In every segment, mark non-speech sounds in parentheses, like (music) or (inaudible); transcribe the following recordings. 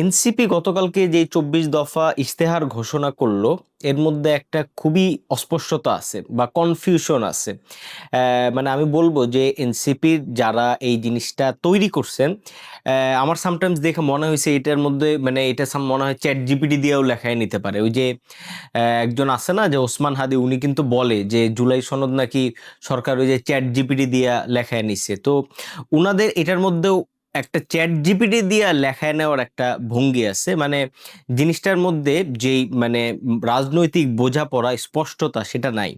NCP গতকালকে যে চব্বিশ দফা ইশতেহার ঘোষণা করল, এর মধ্যে একটা খুবই অস্পষ্টতা আছে বা কনফিউশন আছে। মানে আমি বলব যে এনসিপির যারা এই জিনিসটা তৈরি করছেন আমার সামটাইমস দেখে মনে হয়েছে এটার মধ্যে মানে এটা মনে হয় চ্যাট জিপিটি দিয়েও লেখায় নিতে পারে। ওই যে একজন আছে না, যে ওসমান হাদি, উনি কিন্তু বলে যে জুলাই সনদ নাকি সরকার ওই যে চ্যাট জিপিটি দিয়া লেখায় নিছে। তো উনাদের এটার মধ্যেও একটা চ্যাট জিপিটি দিয়ে লেখায় নেওয়ার একটা ভঙ্গি আছে। মানে জিনিসটার মধ্যে যেই মানে রাজনৈতিক বোঝাপড়া, স্পষ্টতা সেটা নাই।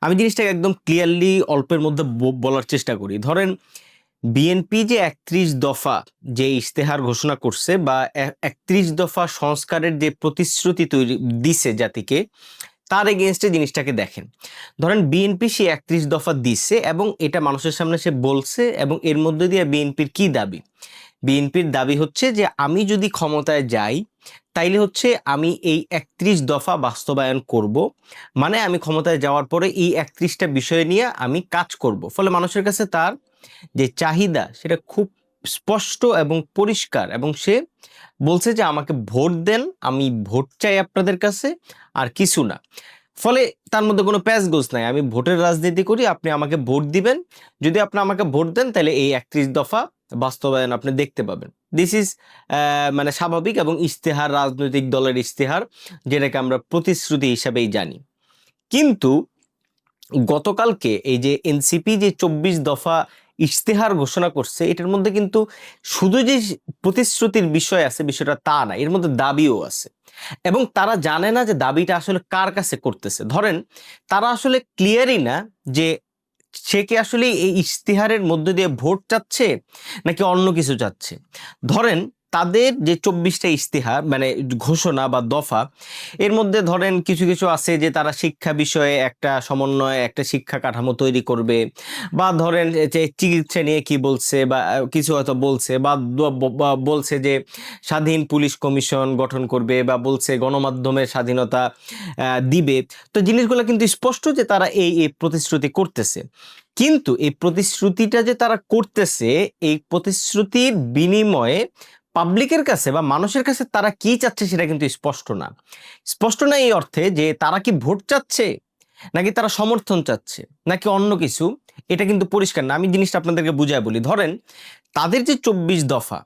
আমি জিনিসটাকে একদম ক্লিয়ারলি অল্পের মধ্যে বলার চেষ্টা করি। ধরেন বিএনপি যে একত্রিশ দফা যে ইশতেহার ঘোষণা করছে বা একত্রিশ দফা সংস্কারের যে প্রতিশ্রুতি তৈরি দিছে জাতিকে তার এগেনস্টে জিনিসটাকে দেখেন। ধরেন বিএনপি সে একত্রিশ দফা দিচ্ছে এবং এটা মানুষের সামনে সে বলছে এবং এর মধ্যে দিয়ে বিএনপির কি দাবি? বিএনপির দাবি হচ্ছে যে আমি যদি ক্ষমতায় যাই, তাইলে হচ্ছে আমি এই একত্রিশ দফা বাস্তবায়ন করব। মানে আমি ক্ষমতায় যাওয়ার পরে এই একত্রিশটা বিষয় নিয়ে আমি কাজ করব। ফলে মানুষের কাছে তার যে চাহিদা, সেটা খুব স্পষ্ট এবং পরিষ্কার এবং সে বলছে যে, আমাকে ভোট দেন, আমি ভোট চাই আপনাদের কাছে, আর কিছু না। ফলে তার মধ্যে কোনো প্যাচ গোছ নাই। আমি ভোটের রাজনীতি করি, আপনি আমাকে ভোট দিবেন। যদি আপনি আমাকে ভোট দেন, তাহলে এই একত্রিশ দফা বাস্তবায়ন আপনি দেখতে পাবেন। দিস ইজ মানে স্বাভাবিক এবং ইশতেহার, রাজনৈতিক দলের ইশতেহার, যেটাকে আমরা প্রতিশ্রুতি হিসাবেই জানি। কিন্তু গতকালকে এই যে এনসিপি যে চব্বিশ দফা ইশতেহার ঘোষণা করছে, এটার মধ্যে কিন্তু শুধু যে প্রতিশ্রুতির বিষয় আছে, বিষয়টা তা না, এর মধ্যে দাবিও আছে। এবং তারা জানে না যে দাবিটা আসলে কার কাছে করতেছে। ধরেন, তারা আসলে ক্লিয়ারই না যে সে কি আসলে এই ইশতেহারের মধ্যে দিয়ে ভোট চাচ্ছে নাকি অন্য কিছু চাচ্ছে। ধরেন তাদের যে চব্বিশটা ইশতেহার মানে ঘোষণা বা দফা, এর মধ্যে ধরেন কিছু কিছু আছে যে তারা শিক্ষা বিষয়ে একটা সমন্বয়, একটা শিক্ষা কাঠামো তৈরি করবে বা ধরেন যে চিকিৎসা নিয়ে কি বলছে বা কিছু হয়তো বলছে বা বলছে যে স্বাধীন পুলিশ কমিশন গঠন করবে বা বলছে গণমাধ্যমের স্বাধীনতা দিবে। তো জিনিসগুলো কিন্তু স্পষ্ট যে তারা এই এই প্রতিশ্রুতি করতেছে। কিন্তু এই প্রতিশ্রুতিটা যে তারা করতেছে, এই প্রতিশ্রুতির বিনিময়ে পাবলিকের কাছে বা মানুষের কাছে তারা কি চাচ্ছে সেটা কিন্তু স্পষ্ট না। স্পষ্ট না এই অর্থে যে তারা কি ভোট চাচ্ছে, নাকি তারা সমর্থন চাচ্ছে, নাকি অন্য কিছু, এটা কিন্তু পরিষ্কার না। আমি জিনিসটা আপনাদেরকে বুঝায় বলি। ধরেন, তাদের যে চব্বিশ দফা,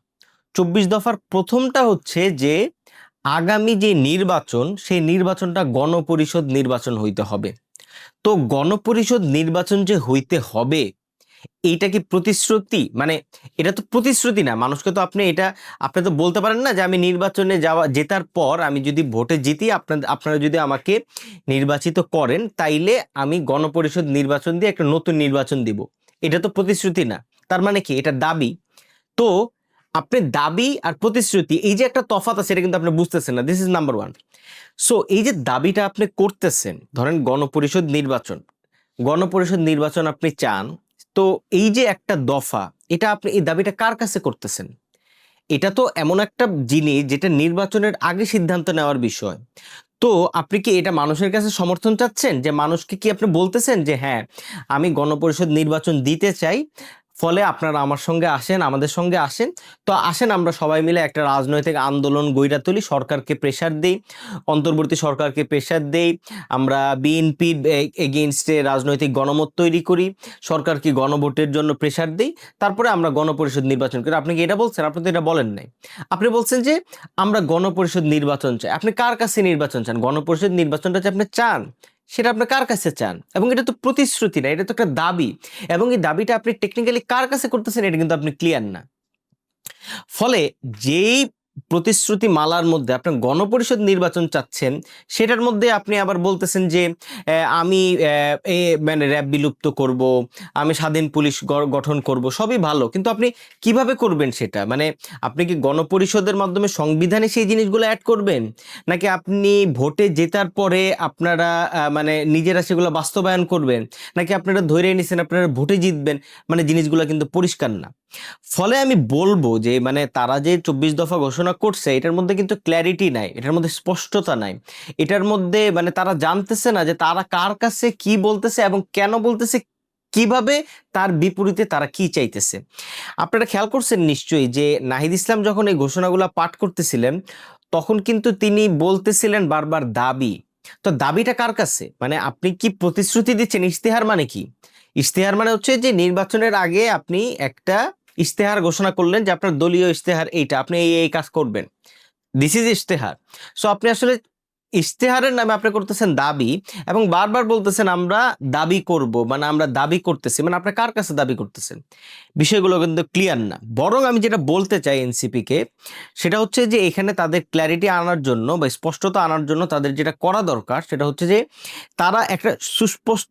চব্বিশ দফার প্রথমটা হচ্ছে যে আগামী যে নির্বাচন, সেই নির্বাচনটা গণপরিষদ নির্বাচন হইতে হবে। তো গণপরিষদ নির্বাচন যে হইতে হবে এইটা কি প্রতিশ্রুতি? মানে এটা তো প্রতিশ্রুতি না। মানুষকে তো আপনি এটা, আপনি তো বলতে পারেন না যে আমি নির্বাচনে যাওয়া, জেতার পর আমি যদি ভোটে জিতি আপনাদের আপনারা যদি আমাকে নির্বাচিত করেন, তাইলে আমি গণপরিষদ নির্বাচন দিয়ে একটা নতুন নির্বাচন দিব। এটা তো প্রতিশ্রুতি না। তার মানে কি? এটা দাবি। তো আপনি দাবি আর প্রতিশ্রুতি, এই যে একটা তফাত আছে, এটা কিন্তু আপনি বুঝতেছেন না। This is number one so এই যে দাবিটা আপনি করতেছেন, ধরেন গণপরিষদ নির্বাচন গণপরিষদ নির্বাচন আপনি চান তো এই যে একটা দফা, এটা আপনি, এই দাবিটা কার কাছে করতেছেন? এটা তো এমন একটা জিনিস যেটা নির্বাচনের আগে সিদ্ধান্ত নেওয়ার বিষয়। তো আপনি কি এটা মানুষের কাছে সমর্থন চাচ্ছেন? যে মানুষকে কি আপনি বলতেছেন যে হ্যাঁ আমি গণপরিষদ নির্বাচন দিতে চাই ফলে আপনারা আমার সঙ্গে আসেন, আমাদের সঙ্গে আসেন। তো আসেন আমরা সবাই মিলে একটা রাজনৈতিক আন্দোলন গইরা তুলি, সরকারকে প্রেশার দিই, অন্তর্বর্তী সরকারকে প্রেশার দেই। আমরা বিএনপির এগেনস্টে রাজনৈতিক গণমত তৈরি করি, সরকারকে গণভোটের জন্য প্রেশার দিই, তারপরে আমরা গণপরিষদ নির্বাচন করি। আপনি কি এটা বলছেন? আপনি তো এটা বলেন নাই। আপনি বলছেন যে আমরা গণপরিষদ নির্বাচন চাই। আপনি কার কাছে নির্বাচন চান? গণপরিষদ নির্বাচনটা আপনি চান সেটা আপনি কার কাছে চান? এবং এটা তো প্রতিশ্রুতি না, এটা তো একটা দাবি। এবং এই দাবিটা আপনি টেকনিক্যালি কার কাছে করতেছেন, এটা কিন্তু আপনি ক্লিয়ার না। ফলে যেই প্রতিশ্রুতি মালার মধ্যে আপনি গণপরিষদ নির্বাচন চাচ্ছেন, সেটার মধ্যে আপনি আবার বলতেছেন যে আমি, এ মানে র্যাব বিলুপ্ত করব, আমি স্বাধীন পুলিশ গঠন করব, সবই ভালো। কিন্তু আপনি কীভাবে করবেন সেটা? মানে আপনি কি গণপরিষদের মাধ্যমে সংবিধানে সেই জিনিসগুলো অ্যাড করবেন? নাকি আপনি ভোটে জেতার পরে আপনারা মানে নিজেরা সেগুলো বাস্তবায়ন করবেন? নাকি আপনারা ধরে নিছেন আপনারা ভোটে জিতবেন? মানে জিনিসগুলো কিন্তু পরিষ্কার না। ফলে আমি বলব যে মানে তারা যে চব্বিশ দফা ঘোষণা করছে, এটার মধ্যে কিন্তু ক্ল্যারিটি নাই, এটার মধ্যে স্পষ্টতা নাই। এটার মধ্যে মানে তারা জানতেছে না যে তারা কার কাছে কি বলতেছে এবং কেন বলতেছে, কীভাবে, তার বিপরীতে তারা কি চাইতেছে। আপনারা খেয়াল করছেন নিশ্চয়ই যে, নাহিদ ইসলাম যখন এই ঘোষণাগুলো পাঠ করতেছিলেন, তখন কিন্তু তিনি বলতেছিলেন বারবার দাবি। তো দাবিটা কার কাছে? মানে আপনি কি প্রতিশ্রুতি দিচ্ছেন ইশতেহার মানে কি? ইশতেহার মানে হচ্ছে যে, নির্বাচনের আগে আপনি একটা ইশতেহার ঘোষণা করলেন যে আপনার দলীয় ইশতেহার এইটা, আপনি এই এই কাজ করবেন। দিস ইজ ইশতেহার। সো আপনি আসলে ইশতেহারের নামে আপনি করতেছেন দাবি এবং বারবার বলতেছেন আমরা দাবি করব মানে আমরা দাবি করতেছি মানে আপনি কার কাছে দাবি করতেছেন? বিষয়গুলো কিন্তু ক্লিয়ার না। বরং আমি যেটা বলতে চাই এনসিপি কে সেটা হচ্ছে যে এখানে তাদের ক্ল্যারিটি আনার জন্য বা স্পষ্টতা আনার জন্য তাদের যেটা করা দরকার, সেটা হচ্ছে যে তারা একটা সুস্পষ্ট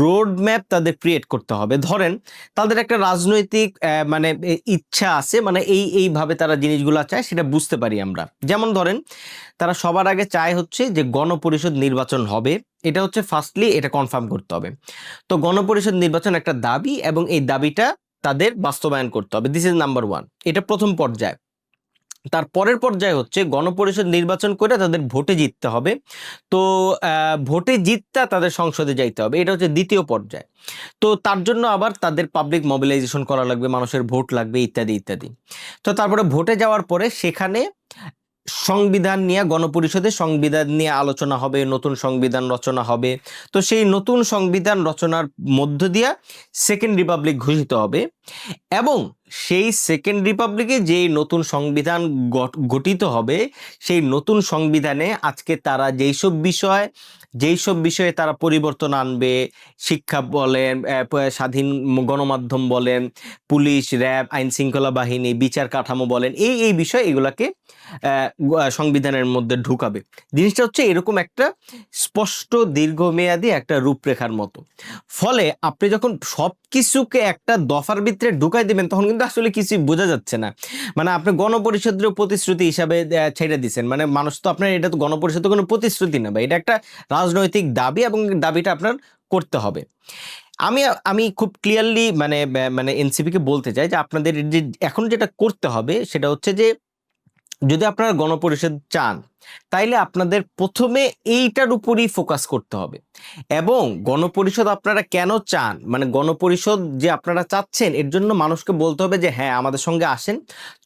রোড ম্যাপ তাদের ক্রিয়েট করতে হবে। ধরেন, তাদের একটা রাজনৈতিক মানে ইচ্ছা আছে মানে এই, এইভাবে তারা জিনিসগুলো চায়, সেটা বুঝতে পারি আমরা। যেমন ধরেন, তারা সবার আগে চায় হচ্ছে যে গণপরিষদ নির্বাচন হবে, এটা হচ্ছে ফার্স্টলি এটা কনফার্ম করতে হবে। তো গণপরিষদ নির্বাচন একটা দাবি এবং এই দাবিটা তাদের বাস্তবায়ন করতে হবে। দিস ইজ নাম্বার ওয়ান এটা প্রথম পর্যায়। তার পরের পর্যায়ে হচ্ছে গণপরিষদ নির্বাচন করে তাদের ভোটে জিততে হবে। তো ভোটে জিততা তাদের সংসদে যাইতে হবে। এটা হচ্ছে দ্বিতীয় পর্যায়। তো তার জন্য আবার তাদের পাবলিক মোবিলাইজেশন করা লাগবে, মানুষের ভোট লাগবে, ইত্যাদি ইত্যাদি। তো তারপরে ভোটে যাওয়ার পরে সেখানে সংবিধান নিয়ে, গণপরিষদে সংবিধান নিয়ে আলোচনা হবে, নতুন সংবিধান রচনা হবে। তো সেই নতুন সংবিধান রচনার মধ্য দিয়া সেকেন্ড রিপাবলিক ঘোষিত হবে। এবং সেই সেকেন্ড রিপাবলিকে যেই নতুন সংবিধান গঠিত হবে, সেই নতুন সংবিধানে আজকে তারা যেই সব বিষয় যেই সব বিষয়ে তারা পরিবর্তন আনবে, শিক্ষা বলেন স্বাধীন গণমাধ্যম বলেন, পুলিশ, র্যাব, আইন শৃঙ্খলা বাহিনী, বিচার কাঠামো বলেন, এই এই বিষয় এগুলাকে সংবিধানের মধ্যে ঢুকাবে। জিনিসটা হচ্ছে এরকম একটা স্পষ্ট দীর্ঘমেয়াদী একটা রূপরেখার মতো। ফলে আপনি যখন সব কিছুকে একটা দফার ভিতরে ঢুকাই দিবেন, তখন কিন্তু আসলে কিছু বোঝা যাচ্ছে না। মানে আপনি গণপরিষদের প্রতিশ্রুতি হিসাবে ছেড়ে দিচ্ছেন মানে মানুষ তো আপনার, এটা তো গণপরিষদের কোনো প্রতিশ্রুতি না ভাই। এটা একটা রাজনৈতিক দাবি এবং দাবিটা আপনার করতে হবে। আমি আমি খুব ক্লিয়ারলি মানে মানে এনসিপিকে বলতে চাই যে আপনাদের যে, এখন যেটা করতে হবে সেটা হচ্ছে যে, যদি আপনারা গণপরিষদ চান তাইলে আপনাদের প্রথমে এইটার উপরই ফোকাস করতে হবে। এবং গণপরিষদ আপনারা কেন চান? মানে গণপরিষদ যে আপনারা চাচ্ছেন, এর জন্য মানুষকে বলতে হবে যে হ্যাঁ আমাদের সঙ্গে আসেন।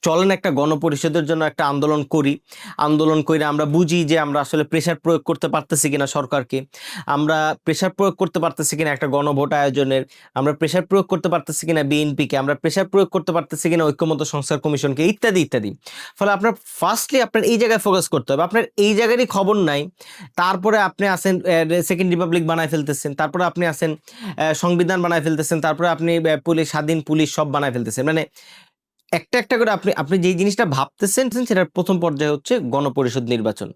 চলেন একটা গণপরিষদের জন্য একটা আন্দোলন করি। আন্দোলন করে আমরা বুঝি যে আমরা আসলে প্রেশার প্রয়োগ করতে পারতেছি কিনা সরকারকে। আমরা প্রেশার প্রয়োগ করতে পারতেছি কিনা একটা গণভোট আয়োজনের। আমরা প্রেশার প্রয়োগ করতে পারতেছি কিনা বিএনপিকে আমরা প্রেশার প্রয়োগ করতে পারতেছি কিনা ঐক্যমত সংস্কার কমিশনকে, ইত্যাদি ইত্যাদি। ফলে আপনার ফার্স্টলি আপনার এই জায়গায় ফোকাস করতে হবে। আপনার এই জায়গারই খবর নাই। তারপরে আপনি আসেন সেকেন্ড রিপাবলিক বানায় ফেলতেছেন, তারপরে আপনি আসেন সংবিধান বানায় ফেলতেছেন, তারপরে আপনি পুলিশ, স্বাধীন পুলিশ সব বানায় ফেলতেছেন। মানে একটা একটা করে আপনি আপনি যেই জিনিসটা ভাবতেছেন, সেটার প্রথম পর্যায়ে হচ্ছে গণপরিষদ নির্বাচন।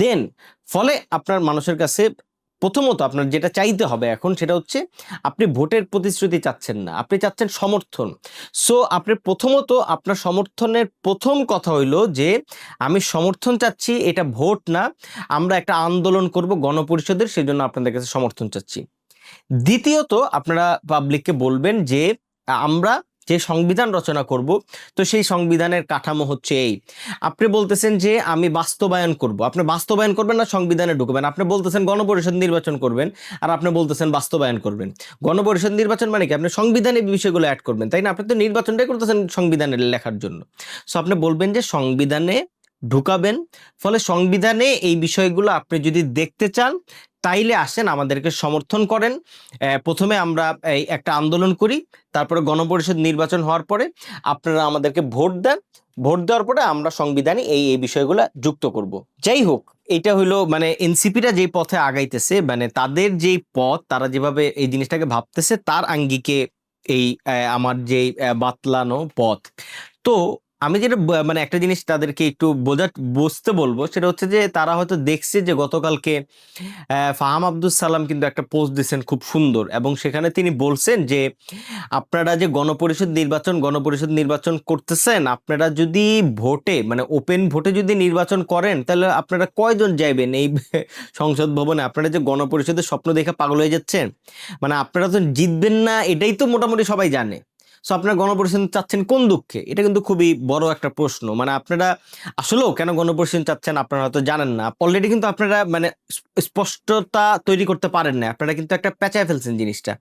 দেন, ফলে আপনার মানুষের কাছে প্রথমত আপনার যেটা চাইতে হবে এখন সেটা হচ্ছে আপনি ভোটের প্রতিশ্রুতি চাচ্ছেন না, আপনি চাচ্ছেন সমর্থন। সো আপনি প্রথমত আপনার সমর্থনের প্রথম কথা হইল যে, আমি সমর্থন চাচ্ছি, এটা ভোট না, আমরা একটা আন্দোলন করব গণপরিষদের সেই জন্য আপনাদের কাছে সমর্থন চাচ্ছি। দ্বিতীয়ত আপনারা পাবলিককে বলবেন যে, আমরা যে সংবিধান রচনা করব, তো সেই সংবিধানের কাঠামো হচ্ছে এই। আপনি বলতেছেন যে আমি বাস্তবায়ন করব। আপনি বাস্তবায়ন করবেন না, সংবিধানে ঢুকবেন। আপনি বলতেছেন গণপরিষদ নির্বাচন করবেন আর আপনি বলতেছেন বাস্তবায়ন করবেন। গণপরিষদ নির্বাচন মানে কি? আপনি সংবিধানে বিষয়গুলো অ্যাড করবেন, তাই না? আপনি তো নির্বাচনটাই করতেছেন সংবিধানে লেখার জন্য। সো আপনি বলবেন যে সংবিধানে ঢুকাবেন, ফলে সংবিধানে এই বিষয়গুলো আপনি যদি দেখতে চান তাইলে আসেন, আমাদেরকে সমর্থন করেন। প্রথমে আমরা এই একটা আন্দোলন করি, তারপরে গণপরিষদ নির্বাচন হওয়ার পরে আপনারা আমাদেরকে ভোট দেন। ভোট দেওয়ার পরে আমরা সংবিধানে এই এই বিষয়গুলো যুক্ত করব। যাই হোক, এটা হলো মানে এনসিপিটা যেই পথে আগাইতেছে মানে তাদের যেই পথ, তারা যেভাবে এই জিনিসটাকে ভাবতেছে, তার আঙ্গিকে এই আমার যে বাতলানো পথ। তো আমি যেটা মানে একটা জিনিস তাদেরকে একটু বোঝা, বুঝতে বলব, সেটা হচ্ছে যে তারা হয়তো দেখছে যে গতকালকে ফাহাম আব্দুল সালাম কিন্তু একটা পোস্ট দিয়েছেন খুব সুন্দর এবং সেখানে তিনি বলছেন যে, আপনারা যে গণপরিষদ নির্বাচন গণপরিষদ নির্বাচন করতেছেন, আপনারা যদি ভোটে মানে ওপেন ভোটে যদি নির্বাচন করেন, তাহলে আপনারা কয়জন যাইবেন এই (laughs) সংসদ ভবনে? আপনারা যে গণপরিষদের স্বপ্ন দেখে পাগল হয়ে যাচ্ছেন? মানে আপনারা তো জিতবেন না, এটাই তো মোটামুটি সবাই জানে। সো আপনারা গণপরিষদ চাচ্ছেন কোন দুঃখে? এটা কিন্তু খুবই বড় একটা প্রশ্ন। মানে আপনারা আসলেও কেন গণপরিষদ চাচ্ছেন আপনারা হয়তো জানেন না। অলরেডি কিন্তু আপনারা মানে স্পষ্টতা তৈরি করতে পারেন না আপনারা কিন্তু একটা পেঁচায় ফেলছেন জিনিসটা।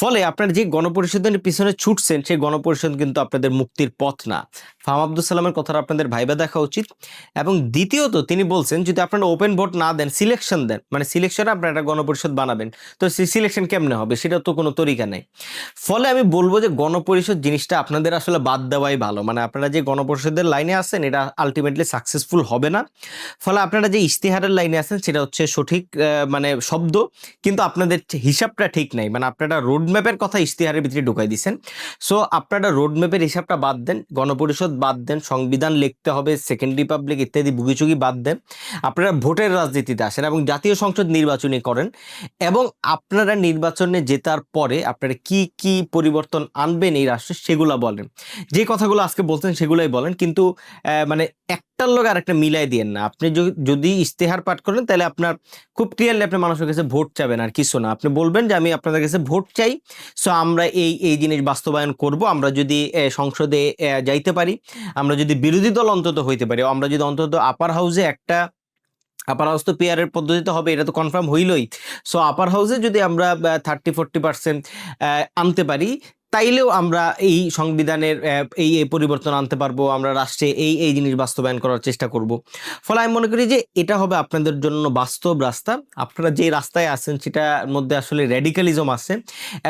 ফলে আপনারা যে গণপরিষদের পিছনে ছুটছেন, সেই গণপরিষদ কিন্তু আপনাদের মুক্তির পথ না। ফাহাম আব্দুল সালামের কথাটা আপনাদের ভাইবা দেখা উচিত। এবং দ্বিতীয়ত তিনি বলছেন, যদি আপনারা ওপেন ভোট না দেন সিলেকশন দেন মানে সিলেকশনে আপনারা একটা গণপরিষদ বানাবেন, তো সেই সিলেকশন কেমনে হবে? সেটা তো কোনো তরিকা নেই। ফলে আমি বলব যে গণপরিষদ জিনিসটা আপনাদের আসলে বাদ দেওয়াই ভালো। মানে আপনারা যে গণপরিষদের লাইনে আছেন, এটা আলটিমেটলি সাকসেসফুল হবে না। ফলে আপনারা যে ইশতেহারের লাইনে আছেন, সেটা হচ্ছে সঠিক মানে শব্দ, কিন্তু আপনাদের হিসাবটা ঠিক নাই। মানে আপনারা রোড ম্যাপের কথা ইশতেহারের ভিতরে ঢুকাই দিচ্ছেন সো আপনারা রোড ম্যাপের হিসাবটা বাদ দেন, গণপরিষদ বাদ দেন, সংবিধান লিখতে হবে সেকেন্ড রিপাবলিক ইত্যাদি বুগিচুগি বাদ দেন। আপনারা ভোটের রাজনীতিতে আসেন এবং জাতীয় সংসদ নির্বাচনী করেন। এবং আপনারা নির্বাচনে জেতার পরে আপনারা কি কি পরিবর্তন আনবেন এই রাষ্ট্রে সেগুলা বলেন। যে কথাগুলো আজকে বলছেন সেগুলাই বলেন, কিন্তু মানে একটার লোক আর একটা মিলাই দিয়েন না। আপনি যদি- যদি ইশতেহার পাঠ করেন, তাহলে আপনার খুব ক্লিয়ারলি আপনি মানুষের কাছে ভোট চাবেন, আর কিছু না। আপনি বলবেন যে, আমি আপনাদের কাছে ভোট চাই, সো আমরা এই এই জিনিস বাস্তবায়ন করব। আমরা যদি সংসদে যাইতে পারি, আমরা যদি বিরোধী দল অন্তত হইতে পারি, আমরা যদি অন্তত আপার হাউসে একটা আপার হাউস তো পেয়ারের পদ্ধতিতে হবে, এটা তো কনফার্ম হইলই। সো আপার হাউসে যদি আমরা থার্টি ফোর্টি পার্সেন্ট আনতে পারি তাইলেও আমরা এই সংবিধানের এই এই পরিবর্তন আনতে পারব, আমরা রাষ্ট্রে এই এই জিনিস বাস্তবায়ন করার চেষ্টা করব। ফলে আমি মনে করি যে এটা হবে আপনাদের জন্য বাস্তব রাস্তা। আপনারা যে রাস্তায় আছেন সেটার মধ্যে আসলে র্যাডিক্যালিজম আছে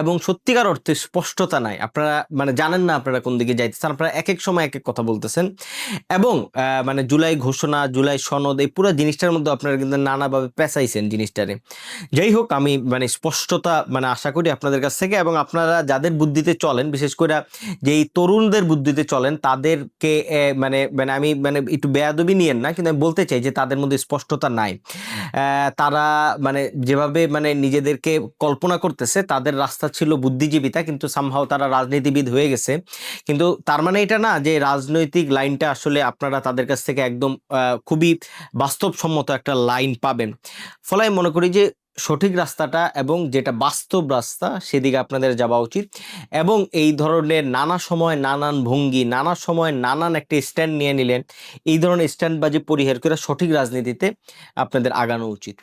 এবং সত্যিকার অর্থে স্পষ্টতা নাই। আপনারা মানে জানেন না আপনারা কোন দিকে যাইতেছেন, আপনারা এক এক সময় এক এক কথা বলতেছেন। এবং মানে জুলাই ঘোষণা, জুলাই সনদ, এই পুরো জিনিসটার মধ্যে আপনারা কিন্তু নানাভাবে পেঁচাইছেন জিনিসটারে। যাই হোক, আমি মানে স্পষ্টতা মানে আশা করি আপনাদের কাছ থেকে এবং আপনারা যাদের বুদ্ধিতে চলেন, বিশেষ করে যে এই তরুণদের বুদ্ধিতে চলেন, তাদেরকে মানে মানে আমি মানে একটু বেয়াদবি নিয়েন না, কিন্তু আমি বলতে চাই যে তাদের মধ্যে স্পষ্টতা নাই। তারা মানে যেভাবে মানে নিজেদেরকে কল্পনা করতেছে, তাদের রাস্তা ছিল বুদ্ধিজীবিতা, কিন্তু সামহাও তারা রাজনীতিবিদ হয়ে গেছে। কিন্তু তার মানে এটা না যে রাজনৈতিক লাইনটা আসলে আপনারা তাদের কাছ থেকে একদম খুবই বাস্তবসম্মত একটা লাইন পাবেন। ফলে আমি মনে করি যে সঠিক রাস্তাটা এবং যেটা বাস্তব রাস্তা সেদিকে আপনাদের যাওয়া উচিত। এবং এই ধরনের নানা সময় নানান ভঙ্গি, নানা সময় নানান একটা স্ট্যান্ড নিয়ে নিলেন। এই ধরনের স্ট্যান্ডবাজি পরিহার করে সঠিক রাজনীতিতে আপনাদের আগানো উচিত।